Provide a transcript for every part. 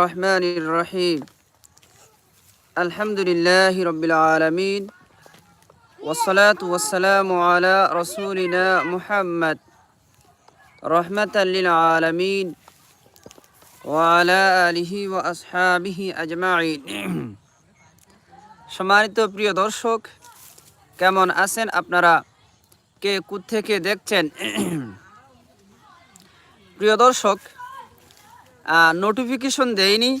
الرحمن الرحيم الحمد لله رب العالمين والصلاة والسلام على رسولنا محمد رحمة للعالمين وعلى آله وأصحابه أجمعين সম্মানিত প্রিয় দর্শক কেমন আছেন আপনারা কে থেকে দেখছেন প্রিয় দর্শক নোটিফিকেশন দেয়নি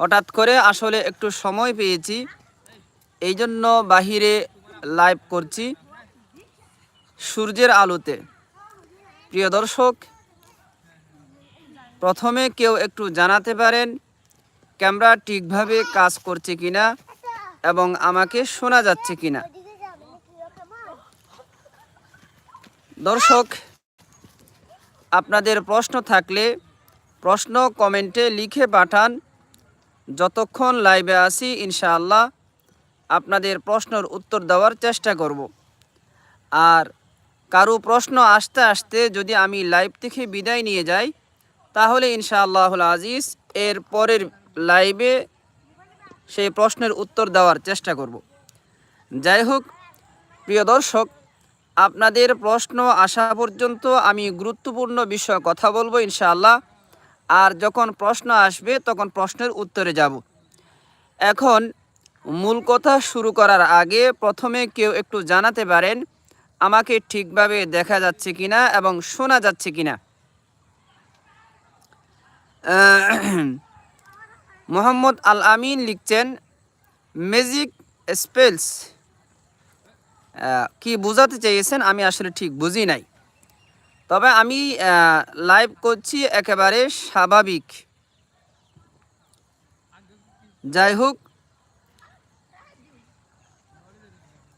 হঠাৎ করে আসলে একটু সময় পেয়েছি। এই জন্য বাহিরে লাইভ করছি সূর্যের আলোতে। প্রিয় দর্শক, প্রথমে কেউ একটু জানাতে পারেন, ক্যামেরা ঠিকভাবে কাজ করছে কিনা এবং আমাকে শোনা যাচ্ছে কিনা। দর্শক, আপনাদের প্রশ্ন থাকলে প্রশ্ন কমেন্টে লিখে পাঠান। যতক্ষণ লাইভে আসি ইনশাআল্লাহ আপনাদের প্রশ্নের উত্তর দেওয়ার চেষ্টা করব। আর কারও প্রশ্ন আসতে আসতে যদি আমি লাইভ থেকে বিদায় নিয়ে যাই, তাহলে ইনশাআল্লাহুল আজিজ এর পরের লাইভে সেই প্রশ্নের উত্তর দেওয়ার চেষ্টা করব। যাই হোক, প্রিয় দর্শক, আপনাদের প্রশ্ন আসা পর্যন্ত আমি গুরুত্বপূর্ণ বিষয়ে কথা বলব ইনশাআল্লাহ। আর যখন প্রশ্ন আসবে, তখন প্রশ্নের উত্তরে যাব। এখন মূল কথা শুরু করার আগে প্রথমে কেউ একটু জানাতে পারেন, আমাকে ঠিকভাবে দেখা যাচ্ছে কিনা এবং শোনা যাচ্ছে কিনা। মোহাম্মদ আল আমিন লিখছেন ম্যাজিক স্পেলস কি বোঝাতে চেয়েছেন আমি আসলে ঠিক বুঝি নাই। তবে আমি লাইভ করছি একেবারে স্বাভাবিক। যাই হোক।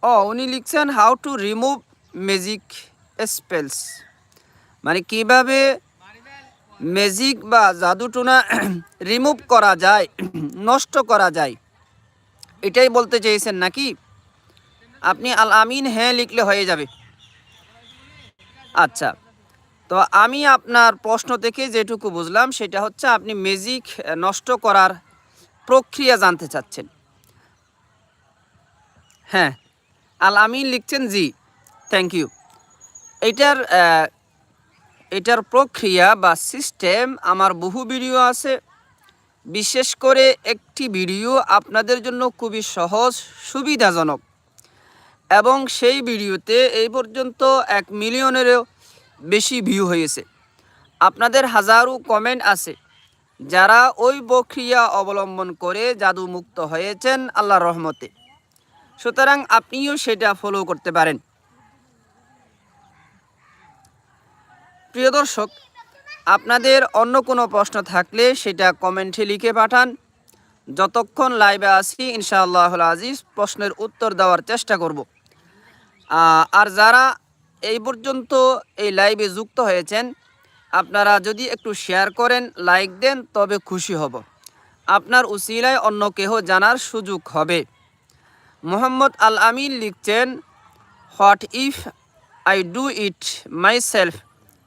ও, উনি লিখছেন how to remove magic spells মানে কীভাবে ম্যাজিক বা জাদুটোনা রিমুভ করা যায়, নষ্ট করা যায়, এটাই বলতে চেয়েছেন নাকি? আপনি আল আমিন হ্যাঁ লিখলে হয়ে যাবে। আচ্ছা। তো আমি আপনার প্রশ্ন থেকে যেটুকু বুঝলাম, সেটা হচ্ছে আপনি ম্যাজিক নষ্ট করার প্রক্রিয়া জানতে চাচ্ছেন। হ্যাঁ আল আমিন লিখছেন, জি থ্যাংক ইউ এটার এটার প্রক্রিয়া বা সিস্টেম আমার বহু ভিডিও আছে। বিশেষ করে একটি ভিডিও আপনাদের জন্য খুবই সহজ, সুবিধাজনক। এবং সেই ভিডিওতে এই পর্যন্ত এক মিলিয়নেরও বেশি ভিউ হয়েছে। আপনাদের হাজারো কমেন্ট আছে। যারা ওই প্রক্রিয়া অবলম্বন করে জাদু মুক্ত হয়েছেন আল্লাহর রহমতে। সুতরাং আপনিও সেটা ফলো করতে পারেন। প্রিয় দর্শক, আপনাদের অন্য কোনো প্রশ্ন থাকলে সেটা কমেন্টে লিখে পাঠান। যতক্ষণ লাইভে আসি ইনশাআল্লাহ আজিজ, প্রশ্নের উত্তর দেওয়ার চেষ্টা করব। আর যারা এই পর্যন্ত এই লাইভে যুক্ত হয়েছেন। আপনারা যদি একটু শেয়ার করেন লাইক দেন, তবে খুশি হব। আপনার উসিলায় অন্য কেহ জানার সুযোগ হবে। মোহাম্মদ আল আমিন লিখছেন what if I do it myself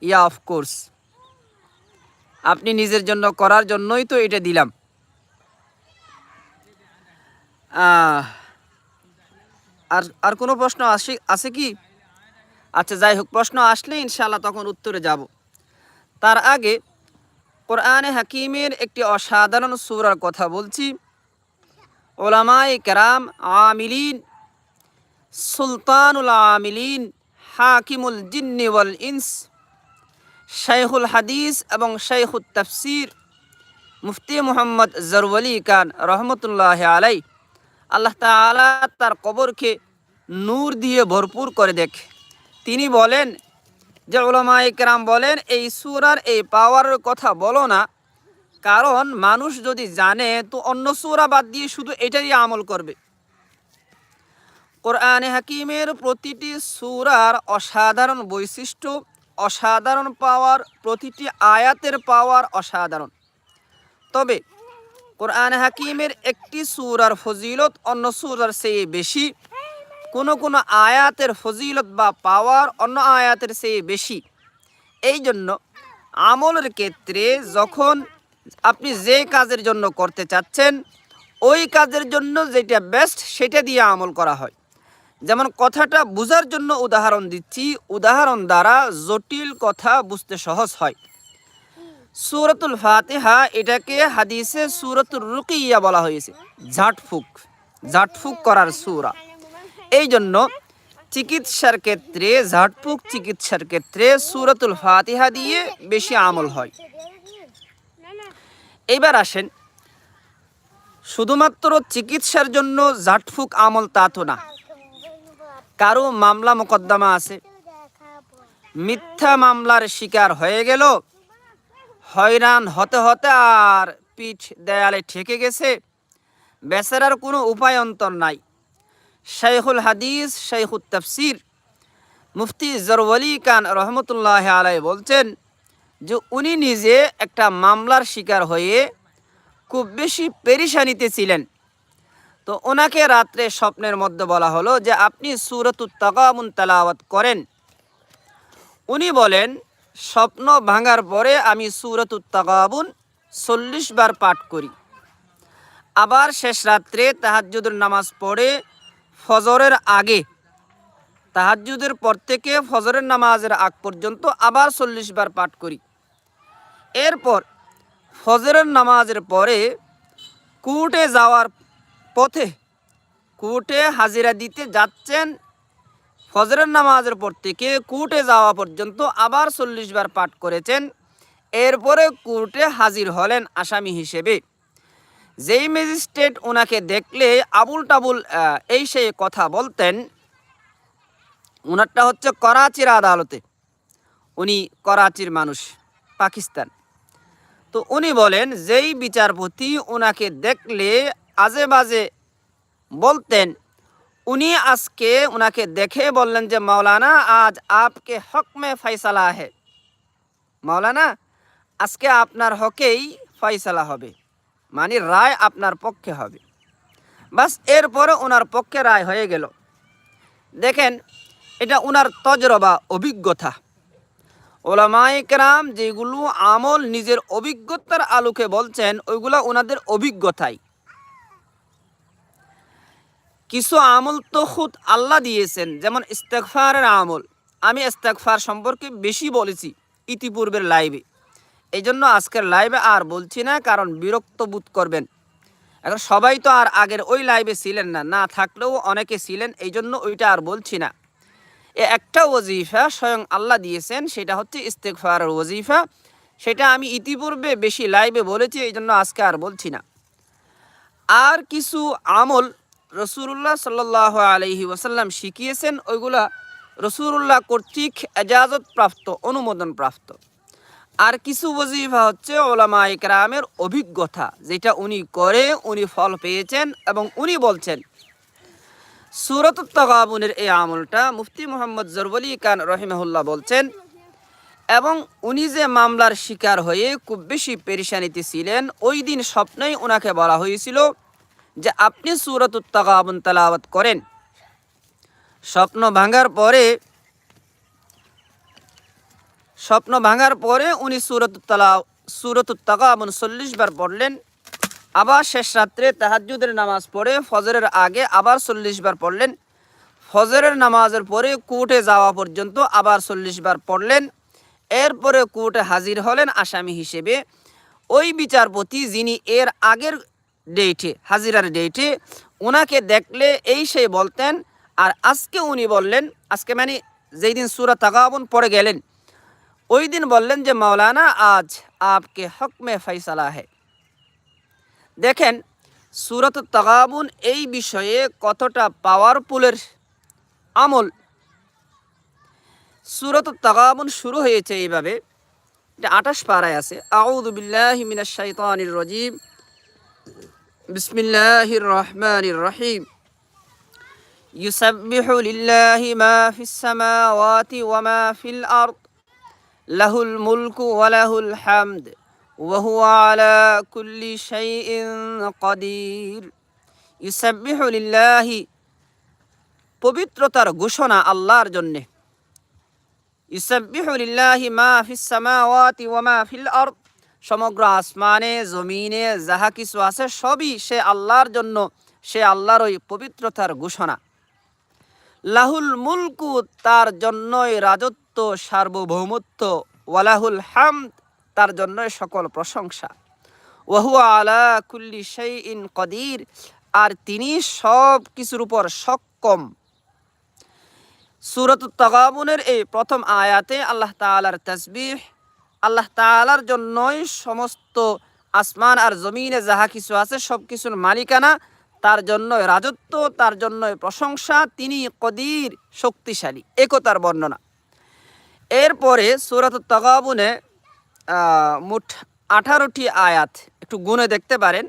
yeah of course আপনি নিজের জন্য করার জন্যই তো এটা দিলাম। আর আর কোনো প্রশ্ন আসে, আছে কি? আচ্ছা যাই হোক, প্রশ্ন আসলে ইনশাল্লাহ তখন উত্তরে যাব। তার আগে কোরআনে হাকিমের একটি অসাধারণ সুরার কথা বলছি। ওলামাই কেরাম, আমিলিন, সুলতানুল আমিলিন, হাকিমুল জিন্নি ওয়াল ইনস, শাইখুল হাদিস এবং শাইখুল তফসির মুফতি মোহাম্মদ জরওয়ালি খান রহমতুল্লাহ আলাই আল্লাহ তালা তার কবরকে নূর দিয়ে ভরপুর করে দেখ। তিনি বলেন যে ওলামা ইকরাম বলেন, এই সুরার এই পাওয়ারের কথা বলো না। কারণ মানুষ যদি জানে, তো অন্য সুরা বাদ দিয়ে শুধু এটাই আমল করবে। কোরআনে হাকিমের প্রতিটি সুরার অসাধারণ বৈশিষ্ট্য, অসাধারণ পাওয়ার প্রতিটি আয়াতের পাওয়ার অসাধারণ। তবে কোরআন হাকিমের একটি সুরার ফজিলত অন্য সুরার চেয়ে বেশি। কোনো কোনো আয়াতের ফজিলত বা পাওয়ার অন্য আয়াতের চেয়ে বেশি। এই জন্য আমলের ক্ষেত্রে যখন আপনি যে কাজের জন্য করতে চাচ্ছেন, ওই কাজের জন্য যেটা বেস্ট সেটা দিয়ে আমল করা হয়। যেমন কথাটা বোঝার জন্য উদাহরণ দিচ্ছি। উদাহরণ দ্বারা জটিল কথা বুঝতে সহজ হয়। সুরতুল ফাতিহা এটাকে হাদিসে সুরতুল রুকিয়া বলা হয়েছে। ঝাটফুক। ঝাটফুক করার সুরা। এই জন্য চিকিৎসার ক্ষেত্রে ঝাটফুক চিকিৎসার ক্ষেত্রে সুরতুল ফাতিহা দিয়ে বেশি আমল হয়। এইবার আসেন, শুধুমাত্র চিকিৎসার জন্য ঝাটফুক আমল তা তো না। কারও মামলা মোকদ্দমা আছে, মিথ্যা মামলার শিকার হয়ে গেল, হয়রান হতে হতে আর পিঠ দেয়ালে ঠেকে গেছে, বেচারার কোনো উপায় অন্তর নাই। শাইখুল হাদিস শাইখুল তফসির। মুফতি জরওয়ালি খান রহমতুল্লাহ আলাই বলছেন যে উনি নিজে একটা মামলার শিকার হয়ে খুব বেশি পেরিশানিতে ছিলেন। তো ওনাকে রাত্রে স্বপ্নের মধ্যে বলা হলো যে আপনি সুরতুত তাকামুন তালাওয়াত করেন। উনি বলেন, স্বপ্ন ভাঙার পরে আমি সুরতুত তাকাবুন চল্লিশ বার পাঠ করি। আবার শেষ রাত্রে তাহাজ্জুদের নামাজ পড়ে ফজরের আগে, তাহাজ্জুদের পর থেকে ফজরের নামাজের আগ পর্যন্ত আবার চল্লিশ বার পাঠ করি। এরপর ফজরের নামাজের পরে কোর্টে যাওয়ার পথে কোর্টে হাজিরা দিতে যাচ্ছেন। ফজরের নামাজের পর থেকে কোর্টে যাওয়া পর্যন্ত আবার চল্লিশ বার পাঠ করেছেন। এরপরে কোর্টে হাজির হলেন আসামি হিসেবে। যেই ম্যাজিস্ট্রেট ওনাকে দেখলে আবুল টাবুল এই সেই কথা বলতেন ওনারটা হচ্ছে করাচির আদালতে। উনি করাচির মানুষ, পাকিস্তান। তো উনি বলেন, যেই বিচারপতি ওনাকে দেখলে আজে বাজে বলতেন, উনি আজকে ওনাকে দেখে বললেন যে, মাওলানা, আজ আপকে হক মে ফয়সালা হে মাওলানা, আজকে আপনার হকেই ফয়সালা হবে। মানে রায় আপনার পক্ষে হবে। বাস এরপরে ওনার পক্ষে রায় হয়ে গেল। দেখেন, এটা ওনার তজরবা, অভিজ্ঞতা। ওলামাইকরাম যেগুলো আমল নিজের অভিজ্ঞতার আলোকে বলছেন, ওইগুলো ওনাদের অভিজ্ঞতাই। কিছু আমল তো খুদ আল্লাহ দিয়েছেন, যেমন ইস্তেকফারের আমল। আমি ইস্তেকফার সম্পর্কে বেশি বলেছি ইতিপূর্বের লাইভে। এই জন্য আজকের লাইভে আর বলছি না, কারণ বিরক্ত বোধ করবেন। এখন সবাই তো আর আগের ওই লাইভে ছিলেন না না থাকলেও অনেকে ছিলেন এই জন্য ওইটা আর বলছি না। এ একটা ওজিফা স্বয়ং আল্লাহ দিয়েছেন, সেটা হচ্ছে ইস্তেকফারের ওজিফা। সেটা আমি ইতিপূর্বে বেশি লাইভে বলেছি এই জন্য আজকে আর বলছি না। আর কিছু আমল রসুল্লাহ সাল্লাহ আলহি ওয়াসাল্লাম শিখিয়েছেন, ওইগুলা রসুল্লাহ কর্তৃক এজাজত প্রাপ্ত অনুমোদন প্রাপ্ত আর কিছু ওজিফা হচ্ছে ওলামা ইকরামের অভিজ্ঞতা, যেটা উনি করে, উনি ফল পেয়েছেন এবং উনি বলছেন সুরত তগাবুনের এই আমলটা মুফতি মোহাম্মদ জরবলি খান রহিমাহুল্লাহ বলছেন, এবং উনি যে মামলার শিকার হয়ে খুব বেশি পেরেশানিতে ছিলেন, ওই দিন স্বপ্নেই ওনাকে বলা হয়েছিল যে আপনি সুরত তগাবুন তালাওয়াত করেন। স্বপ্ন ভাঙার পরে স্বপ্ন ভাঙার পরে উনি সুরত তালা সুরত তাকাবুন চল্লিশ বার পড়লেন। আবার শেষ রাত্রে তাহাজ্জুদের নামাজ পড়ে ফজরের আগে আবার চল্লিশ বার পড়লেন। ফজরের নামাজের পরে কোর্টে যাওয়া পর্যন্ত আবার চল্লিশ বার পড়লেন। এরপরে কোর্টে হাজির হলেন আসামি হিসেবে। ওই বিচারপতি যিনি এর আগের ডেটে, হাজিরার ডেটে ওনাকে দেখলে এই সেই বলতেন, আর আজকে উনি বললেন, আজকে মানে যেই দিন সুরা তাকাবন পড়ে গেলেন ওই দিন বললেন যে মাওলানা আজ আপকে হক মে ফয়সালা है দেখেন সুরত তাগাবুন এই বিষয়ে কতটা পাওয়ারফুলের আমল সুরত তাগাবুন শুরু হয়েছে এইভাবে এটা আঠাশ পাড়ায় আছে আউযু বিল্লাহি মিনাশ শাইতানির রাজিম বিসমিল্লাহির রহমানির রহিম يسبح لله ما في السماوات وما في الأرض له الملك وله الحمد وهو على كل شيء قدير يسبح لله পবিত্রতার ঘোষণা আল্লাহর জন্যে ইসাব্বিহু লিল্লাহি মা ফিস সামাওয়াতি ওয়া মা ফিল আরদ সমগ্র আসমানে জমিনে যাহা কিছু আছে সবই সে আল্লাহর জন্য সে আল্লাহর ওই পবিত্রতার ঘোষণা লাহুল মুলকু তার জন্যই রাজত্ব সার্বভৌমত্ব, ওয়ালাহুল হাম তার জন্যই সকল প্রশংসা। ওহু আলা কুল্লি সেই ইন কদির, আর তিনি সব কিছুর উপর সক্ষম। সুরত তগাবুনের এই প্রথম আয়াতে আল্লাহ তালার তসবিহ, আল্লাহ তালার জন্যই সমস্ত আসমান আর জমিনে যাহা কিছু আছে সব কিছুর মালিকানা, তার জন্য রাজত্ব, তার জন্য প্রশংসা, তিনি কদির, শক্তিশালী, একতার বর্ণনা। এরপরে সুরাত তগাবুনে মোট আঠারোটি আয়াত একটু গুনে দেখতে পারেন।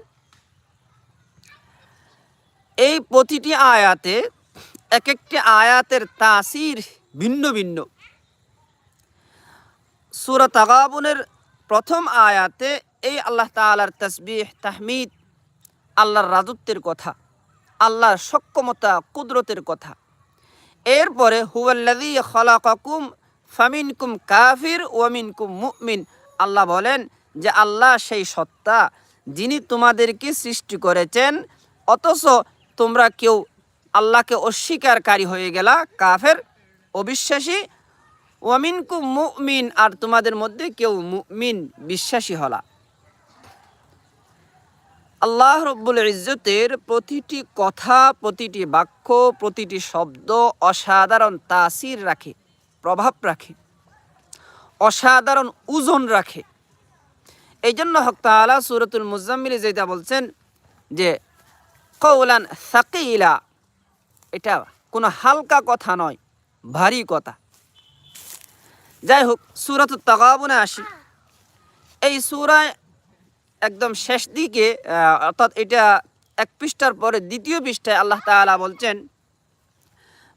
এই প্রতিটি আয়াতে এক একটি আয়াতের তাসির ভিন্ন ভিন্ন। সুরা তাগাবুনের প্রথম আয়াতে এই আল্লাহ তালার তসবিহ, তাহমিদ, আল্লাহর রাজত্বের কথা, আল্লাহর সক্ষমতা, কুদরতের কথা। এরপরে হুয়াল্লাদি খলাকুম ফামিনকুম কাফির ওয়ামিনকুম মুমিন। আল্লাহ বলেন যে আল্লাহ সেই সত্তা যিনি তোমাদেরকে সৃষ্টি করেছেন, অথচ তোমরা কেউ আল্লাহকে অস্বীকারী হয়ে গেলা, কাফের, অবিশ্বাসী। ওয়ামিনকুম মুমিন, আর তোমাদের মধ্যে কেউ মুমিন বিশ্বাসী হলা। আল্লাহ রব্বুল ইজ্জতের প্রতিটি কথা, প্রতিটি বাক্য, প্রতিটি শব্দ অসাধারণ তাসির রাখে। প্রভাব রাখে, অসাধারণ ওজন রাখে। এই জন্য হক তাআলা সুরতুল মুজাম্মিল যেটা বলছেন যে কৌলান সাকিলা, এটা কোনো হালকা কথা নয়, ভারী কথা। যাই হোক সুরত তাগাবনে আসি। এই সুরায় একদম শেষ দিকে অর্থাৎ এটা এক পৃষ্ঠার পরে দ্বিতীয় পৃষ্ঠায় আল্লাহ তাআলা বলছেন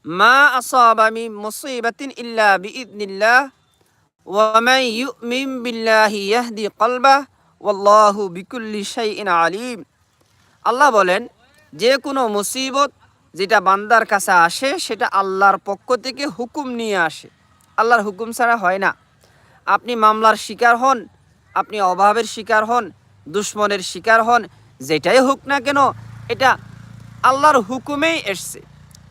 মা আসাবা মিন মুসিবাতিন ইল্লা বিইذনিল্লাহ ওয়া মান ইউমিন বিল্লাহি ইয়াহদি কলবাহ ওয়াল্লাহু বিকুল্লি শাইইন আলিম। আল্লাহ বলেন, যে কোনো মুসিবত যেটা বান্দার কাছে আসে, সেটা আল্লাহর পক্ষ থেকে হুকুম নিয়ে আসে। আল্লাহর হুকুম ছাড়া হয় না। আপনি মামলার শিকার হন, আপনি অভাবের শিকার হন, দুশ্মনের শিকার হন, যেটাই হোক না কেন, এটা আল্লাহর হুকুমেই এসছে।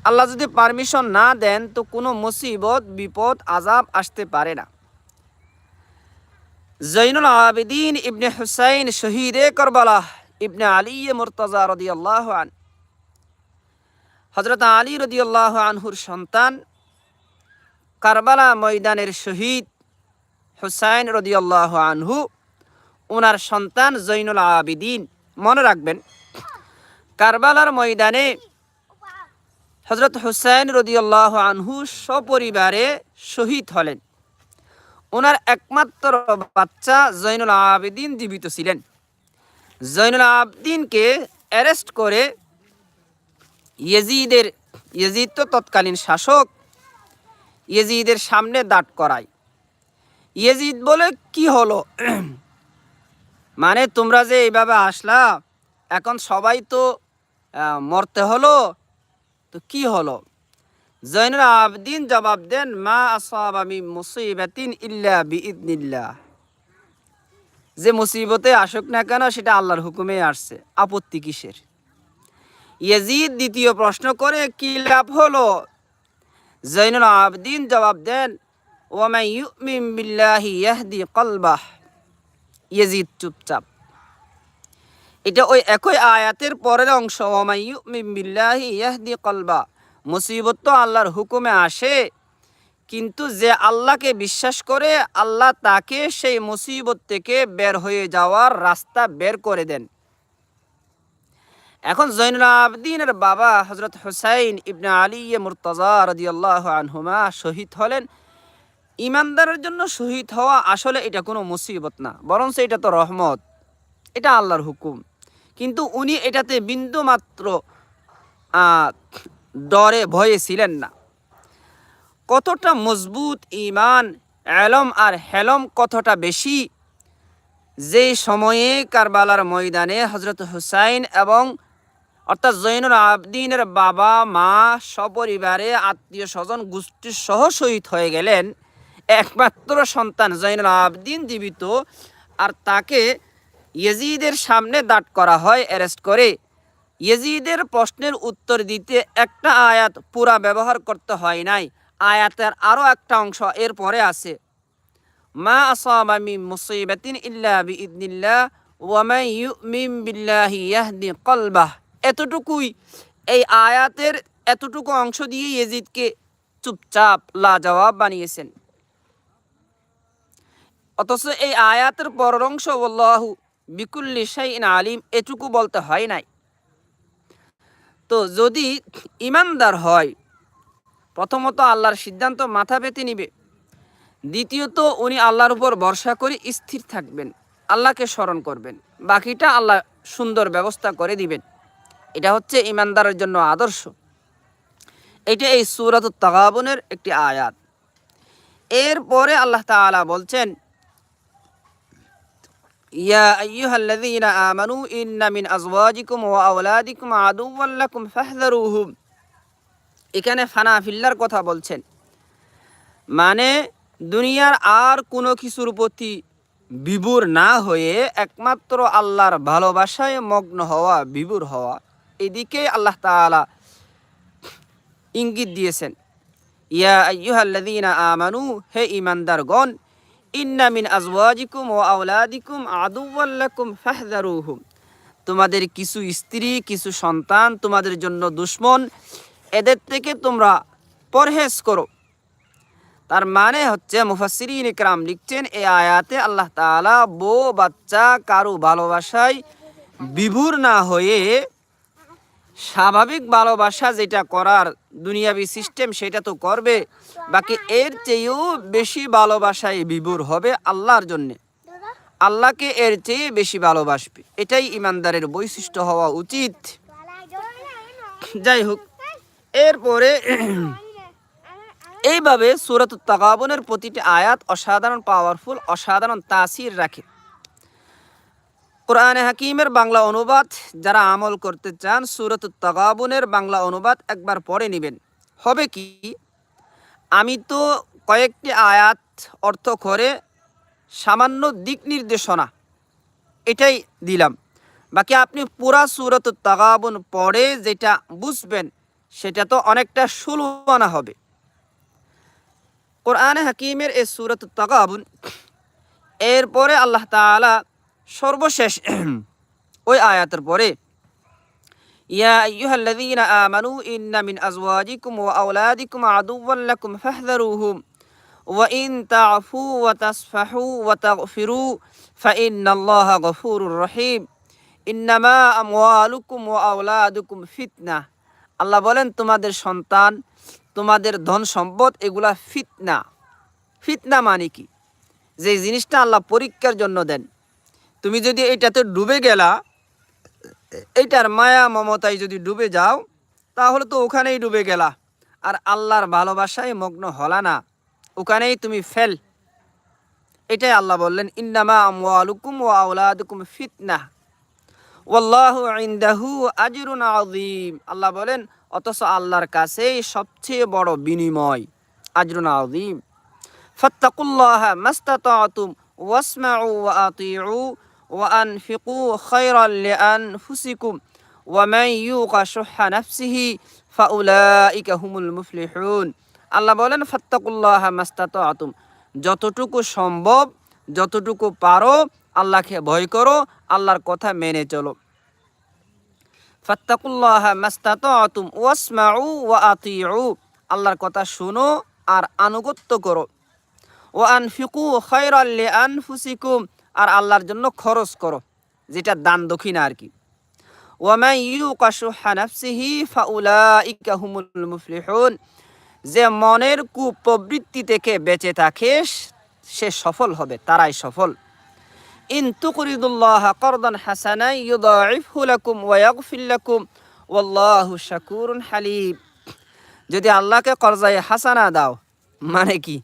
আল্লাহ যদি পারমিশন না দেন, তো কোনো মুসিবত, বিপদ আজাব আসতে পারে না। জৈনুল আবেদিন ইবনে হুসাইন শহীদে করবালাহ ইবনে আলী মুরতাজা রদিয়াল্লাহ আন। হজরত আলী রদি আল্লাহ আনহুর সন্তান কারবালা ময়দানের শহীদ হুসাইন রদি আল্লাহ আনহু ওনার সন্তান জৈনুল আবিদিন। মনে রাখবেন, কারবালার ময়দানে হজরত হুসাইন রদিয়াল্লাহ আনহু সপরিবারে শহীদ হলেন। ওনার একমাত্র বাচ্চা জৈনুল আবেদিন জীবিত ছিলেন। জৈনুল আবদিনকে অ্যারেস্ট করে ইয়েজিদের, ইয়েজিদ তো তৎকালীন শাসক, ইয়েজিদের সামনে দাঁড় করায়। ইয়েজিদ বলে, কি হলো? মানে তোমরা যে এইভাবে আসলা, এখন সবাই তো মরতে হলো তো কি হলো? জৈনুল আবদিন জবাব দেন, মা আসাবামি মুসিবাতিন ইল্লা বিইদনিল্লাহ। যে মুসিবতে আসুক না কেন, সেটা আল্লাহর হুকুমে আসছে। আপত্তি কিসের? ইয়াজিদ দ্বিতীয় প্রশ্ন করে, কি লাভ হলো? জৈনুল আবদিন জবাব দেন ওয়ামাই ইউমিন বিল্লাহি ইয়াহদি কলবাহ। ইয়াজিদ চুপচাপ। এটা ওই একই আয়াতের পরের অংশ ইয়াহদি কলবা মুসিবত তো আল্লাহর হুকুমে আসে, কিন্তু যে আল্লাহকে বিশ্বাস করে, আল্লাহ তাকে সেই মুসিবত থেকে বের হয়ে যাওয়ার রাস্তা বের করে দেন। এখন জৈনুল আবদিনের বাবা হজরত হুসাইন ইবনে আলী মুরতাজা রদিয়াল্লাহ আনহুমা শহীদ হলেন। ইমানদারের জন্য শহীদ হওয়া আসলে এটা কোনো মুসিবত না, বরঞ্চ এটা তো রহমত, এটা আল্লাহর হুকুম। কিন্তু উনি এটাতে বিন্দু মাত্র ডরে ভয়ে ছিলেন না। কতটা মজবুত ইমান, এলম আর হেলম কতটা বেশি, যে সময়ে কারবালার ময়দানে হজরত হুসাইন এবং অর্থাৎ জৈনুল আবদিনের বাবা, মা, সপরিবারে আত্মীয় স্বজন গোষ্ঠীর সহ শহীদ হয়ে গেলেন। একমাত্র সন্তান জৈনুল আবদিন জীবিত, আর তাকে ইয়েজিদের সামনে দাঁড় করা হয় অ্যারেস্ট করে। ইয়েজিদের প্রশ্নের উত্তর দিতে একটা আয়াত পুরা ব্যবহার করতে হয় নাই। আয়াতের আরও একটা অংশ এর পরে আছে। মা আসাবা মিন মুসিবাতিন ইল্লা বিইذনিল্লাহ ওয়া মান ইউমিন বিল্লাহি ইয়াহদি কলবাহ। এতটুকুই, এই আয়াতের এতটুকু অংশ দিয়ে ইয়েজিদকে চুপচাপ লাজবাব বানিয়েছেন। অথচ এই আয়াতের পরের অংশ আল্লাহু বিকুল্লি শাইইন আলিম এটুকু বলতে হয় নাই। তো যদি ইমানদার হয়, প্রথমত আল্লাহর সিদ্ধান্ত মাথা পেতে নিবে। দ্বিতীয়ত, উনি আল্লাহর উপর ভরসা করে স্থির থাকবেন, আল্লাহকে স্মরণ করবেন, বাকিটা আল্লাহ সুন্দর ব্যবস্থা করে দিবেন। এটা হচ্ছে ইমানদারের জন্য আদর্শ। এটা এই সুরাত তাগাবনের একটি আয়াত। এরপরে আল্লাহ তাআলা বলছেন ইয়া আইয়ুহাল্লাযীনা আমানু ইন্না মিন আজওয়াজিকুম ওয়া আওলাদিকুম আদুওয়াল লাকুম ফাহযারুহুম এখানে ফানাফিল্লার কথা বলছেন। মানে দুনিয়ার আর কোনো কিছুর প্রতি বিভুর না হয়ে একমাত্র আল্লাহর ভালোবাসায় মগ্ন হওয়া বিভুর হওয়া, এদিকে আল্লাহ তাআলা ইঙ্গিত দিয়েছেন। ইয়া আইয়ুহাল্লাযীনা আমানু, হে ঈমানদারগণ ইন্না মিন আজওয়াজিকুম ওয়া আওলাদিকুম আদুওয়াল লাকুম ফাহযারুহুম। তোমাদের কিছু স্ত্রী, কিছু সন্তান তোমাদের জন্য দুশ্মন, এদের থেকে তোমরা পরহেজ করো। তার মানে হচ্ছে মুফাসসিরিন ইকরাম লিখছেন এই আয়াতে আল্লাহ তাআলা বউ, বাচ্চা কারও ভালোবাসায় বিভুর না হয়ে স্বাভাবিক ভালোবাসা যেটা করার দুনিয়াবি সিস্টেম সেটা তো করবে, বাকি এর চেয়েও বেশি ভালোবাসায় বিভোর হবে আল্লাহর জন্যে। আল্লাহকে এর চেয়ে বেশি ভালোবাসবে, এটাই ইমানদারের বৈশিষ্ট্য হওয়া উচিত। যাই হোক এরপরে এইভাবে সুরত তাগাবনের প্রতিটি আয়াত অসাধারণ পাওয়ারফুল অসাধারণ তাসির রাখে। কোরআনে হাকিমের বাংলা অনুবাদ, যারা আমল করতে চান সুরত তাগাবনের বাংলা অনুবাদ একবার পড়ে নেবেন। হবে কি? আমি তো কয়েকটি আয়াত অর্থ করে সামান্য দিক নির্দেশনা এটাই দিলাম। বাকি আপনি পুরা সুরত তাগাবন পড়ে যেটা বুঝবেন, সেটা তো অনেকটা সুলবানা হবে। কোরআনে হাকিমের এই সুরত তাগাবুন, এরপরে আল্লাহ তাআলা সর্বশেষ ওই আয়াতের পরে, ইয়া আইয়ুহাল্লাযীনা আমানু ইন্না মিন আজওয়াজিকুম ওয়া আওলাদিকুম আদুওয়াল লাকুম ফাহযারুহুম ওয়া ইন তা'ফু ওয়া তাসফাহু ওয়া তাগফিরু ফাইন্নাল্লাহা গফুরুর রহিম। ইন্নামা আমওয়ালুকুম ওয়া আওলাদুকুম ফিতনা। আল্লাহ বলেন, তোমাদের সন্তান, তোমাদের ধন সম্পদ, এগুলা ফিতনা। ফিতনা মানে কি? যে জিনিসটা আল্লাহ পরীক্ষার জন্য দেন। তুমি যদি এইটাতে ডুবে গেলা, এইটার মায়া মমতায় যদি ডুবে যাও, তাহলে তো ওখানেই ডুবে গেলা। আর আল্লাহর ভালোবাসায় মগ্ন হলা না, ওখানেই তুমি ফেল। এটাই আল্লাহ বললেন, ইন্নামা আমওয়ালুকুম ওয়া আওলাদুকুম ফিতনা। আল্লাহ বলেন, অথচ আল্লাহর কাছেই সবচেয়ে বড় বিনিময়, আজরুন আযীম। ফাত্তাকুল্লাহ মাস্তাতাতুম, ওয়াসমাউ ওয়া আতিউ। খায়রান লিআনফুসিকুম ওয়া মান ইউকা শুহা নাফসিহি ফাউলাইকা হুমুল মুফলিহুন আল্লাহ বলেন, ফাত্তাকুল্লাহ মাস্তাতাতুম যতটুকু সম্ভব, যতটুকু পারো, আল্লাহকে ভয় করো, আল্লাহর কথা মেনে চলো। ফাত্তাকুল্লাহ মাস্তাতাতুম ওয়াসমাউ ওয়া আতিউ। আল্লাহর কথা শুনো আর আনুগত্য করো। ও আনফিকু খয়রাল লিআনফুসিকুম। আর আল্লাহর জন্য খরচ করো, যেটা দান দক্ষিণা আর কি। ওয়ামান ইউকা শুহা নাফসিহি ফাউলাইকা হুমুল মুফলিহুন। যে মনের কুপ্রবৃত্তি থেকে বেঁচে থাকে, সে সফল হবে, তারাই সফল। ইন তুকরিদুল্লাহ করদান হাসানা ইউদাইফহু লাকুম ওয়া ইয়াগফির লাকুম, ওয়াল্লাহু শাকুরুন হালিম। যদি আল্লাহকে কর্জায় হাসানা দাও মানে কি?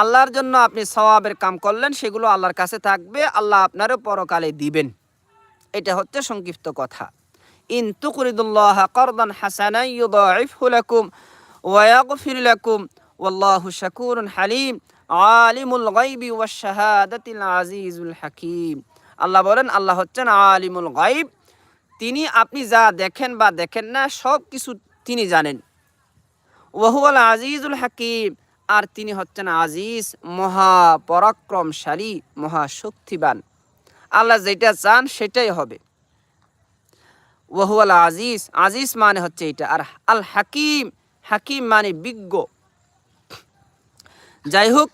আল্লাহর জন্য আপনি সওয়াবের কাম করলেন, সেগুলো আল্লাহর কাছে থাকবে, আল্লাহ আপনারও পরকালে দিবেন। এটা হচ্ছে সংক্ষিপ্ত কথা। ইন তুকরিদুল্লাহ করদান হাসানা ইউদাইফহু লাকুম, ওয়া ইয়াগফির লাকুম, ওয়াল্লাহু শাকুরুন হালিম, আলিমুল গাইবি ওয়া শাহাদাতিল আজিজুল হাকিম। আল্লাহ বলেন, আল্লাহ হচ্ছেন আলিমুল গাইব তিনি আপনি যা দেখেন বা দেখেন না সব কিছু তিনি জানেন। ওয়াহুয়াল আজিজুল হাকিম আর তিনি হচ্ছেন আজিজ মহা পরাক্রমশালী মহাশক্তিবান। আল্লাহ যেটা চান সেটাই হবে। ওয়াহুয়াল আজিজ আজিজ মানে হচ্ছে এটা আর আল হাকিম হাকিম মানে বিজ্ঞ। যাই হোক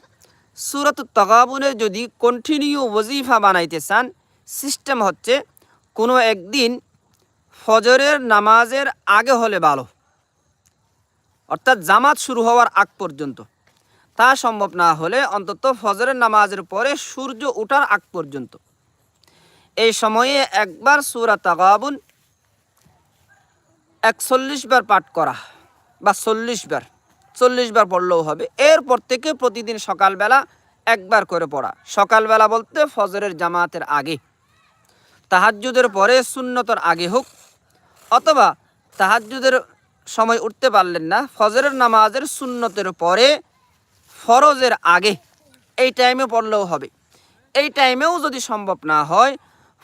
সুরত তগাবুনে যদি কন্টিনিউ ওজিফা বানাইতে চান সিস্টেম হচ্ছে কোনো একদিন ফজরের নামাজের আগে হলে ভালো। অর্থাৎ জামাত শুরু হওয়ার আগ পর্যন্ত। তা সম্ভব না হলে অন্তত ফজরের নামাজের পরে সূর্য ওঠার আগ পর্যন্ত। এই সময়ে একবার সুরা তাগাবুন একচল্লিশ বার পাঠ করা বা চল্লিশ বার চল্লিশ বার পড়লেও হবে। এরপর থেকে প্রতিদিন সকালবেলা একবার করে পড়া। সকালবেলা বলতে ফজরের জামাতের আগে। তাহাজ্জুদের পরে সুন্নতর আগে হোক, অথবা তাহাজ্জুদের সময় উঠতে পারলেন না, ফজরের নামাজের সুন্নতের পরে ফরজের আগে এই টাইমে পড়লেও হবে। এই টাইমেও যদি সম্ভব না হয়,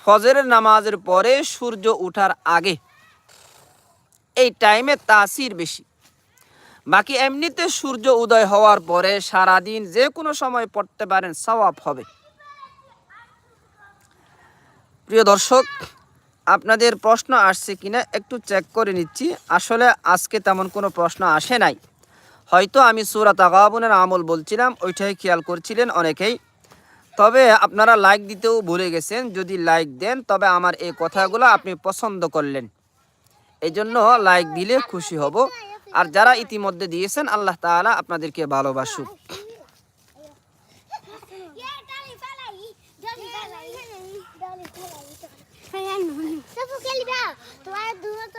ফজরের নামাজের পরে সূর্য ওঠার আগে এই টাইমে তাসির বেশি। বাকি এমনিতে সূর্য উদয় হওয়ার পরে সারাদিন যে কোনো সময় পড়তে পারেন, সওয়াব হবে। প্রিয় দর্শক, আপনাদের প্রশ্ন আসছে কিনা একটু চেক করে নিচ্ছি। আসলে আজকে তেমন কোনো প্রশ্ন আসে নাই। হয়তো আমি সুরাত আগাবনের আমল বলছিলাম ওইটাই খেয়াল করছিলেন অনেকেই। তবে আপনারা লাইক দিতেও ভুলে গেছেন যদি লাইক দেন তবে আমার এই কথাগুলো আপনি পছন্দ করলেন। এই জন্য লাইক দিলে খুশি হব। আর যারা ইতিমধ্যে দিয়েছেন আল্লাহ তাআলা আপনাদেরকে ভালোবাসুক। ele dá, tu é duro, tu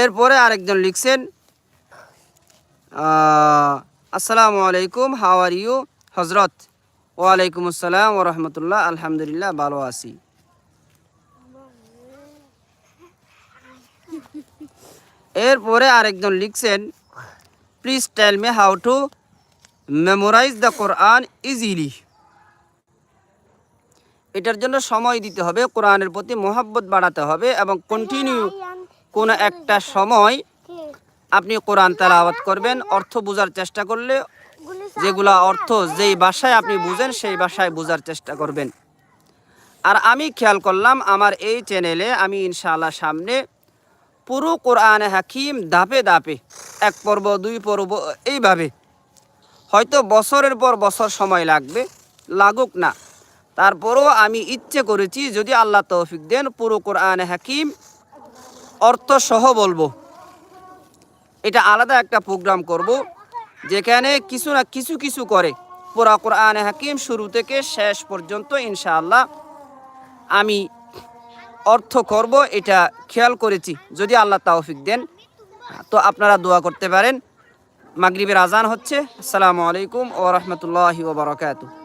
এরপরে আরেকজন লিখছেন আসসালামু আলাইকুম হাও আর ইউ হজরত ওয়ালাইকুম আসসালাম ও রহমতুল্লাহ, আলহামদুলিল্লাহ ভালো আছি। এরপরে আরেকজন লিখছেন please tell me how to memorise the Quran easily এটার জন্য সময় দিতে হবে, কোরআনের প্রতি মোহাব্বত বাড়াতে হবে এবং কন্টিনিউ কোনো একটা সময় আপনি কোরআন তেলাওয়াত করবেন, অর্থ বোঝার চেষ্টা করলে যেগুলা অর্থ যেই ভাষায় আপনি বুঝেন, সেই ভাষায় বোঝার চেষ্টা করবেন। আর আমি খেয়াল করলাম, আমার এই চ্যানেলে আমি ইনশাআল্লাহ সামনে পুরো কোরআনে হাকিম ধাপে ধাপে, এক পর্ব, দুই পর্ব, এইভাবে। হয়তো বছরের পর বছর সময় লাগবে, লাগুক না। তারপরও আমি ইচ্ছে করেছি, যদি আল্লাহ তৌফিক দেন, পুরো কোরআনে হাকিম অর্থ সহ বলব। এটা আলাদা একটা প্রোগ্রাম করব, যেখানে কিছু না কিছু কিছু করে। পুরা কোরআনে হাকিম শুরু থেকে শেষ পর্যন্ত ইনশাআল্লাহ আমি অর্থ করব, এটা খেয়াল করেছি। যদি আল্লাহ তাওফিক দেন, তো আপনারা দোয়া করতে পারেন। মাগরিবের আজান হচ্ছে। আসসালামু আলাইকুম ও রহমতুল্লাহি ওবরাকাতুহ